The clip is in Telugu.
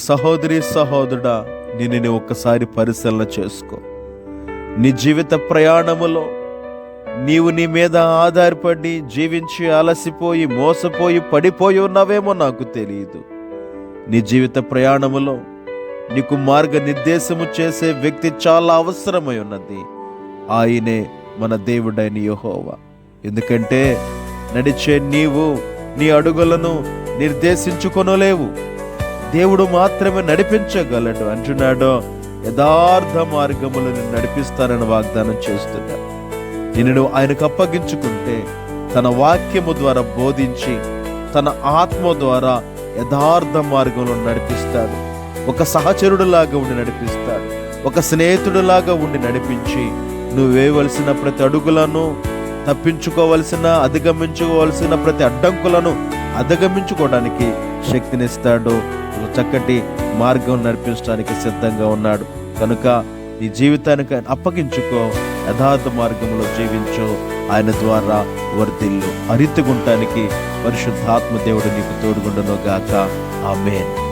సహోదరి సహోదరుడా నిన్ను ఒక్కసారి పరిశీలన చేసుకో. నీ జీవిత ప్రయాణములో నీవు నీ మీద ఆధారపడి జీవించి అలసిపోయి మోసపోయి పడిపోయి ఉన్నావేమో నాకు తెలియదు. నీ జీవిత ప్రయాణములో నీకు మార్గ నిర్దేశము చేసే వ్యక్తి చాలా అవసరమై ఉన్నది. ఆయనే మన దేవుడైన యహోవా. ఎందుకంటే నడిచే నీవు నీ అడుగులను నిర్దేశించుకొనలేవు. దేవుడు మాత్రమే నడిపించగలడు అంటున్నాడు. యథార్థ మార్గములను నడిపిస్తానని వాగ్దానం చేస్తున్నాడు. నిన్ను ఆయనకు అప్పగించుకుంటే తన వాక్యము ద్వారా బోధించి తన ఆత్మ ద్వారా యథార్థ మార్గంలో నడిపిస్తాడు. ఒక సహచరుడులాగా ఉండి నడిపిస్తాడు. ఒక స్నేహితుడులాగా ఉండి నడిపించి నువ్వు వేయవలసిన ప్రతి అడుగులను తప్పించుకోవలసిన అధిగమించుకోవలసిన ప్రతి అడ్డంకులను అధిగమించుకోవడానికి శక్తినిస్తాడు. చక్కటి మార్గం నడిపించడానికి సిద్ధంగా ఉన్నాడు. కనుక నీ జీవితానికి ఆయన అప్పగించుకో. యథార్థ మార్గంలో జీవించు. ఆయన ద్వారా వర్తిల్లు అరితుగుంటానికి పరిశుద్ధాత్మ దేవుడు నీకు తోడుగుండను గాక. ఆమెన్.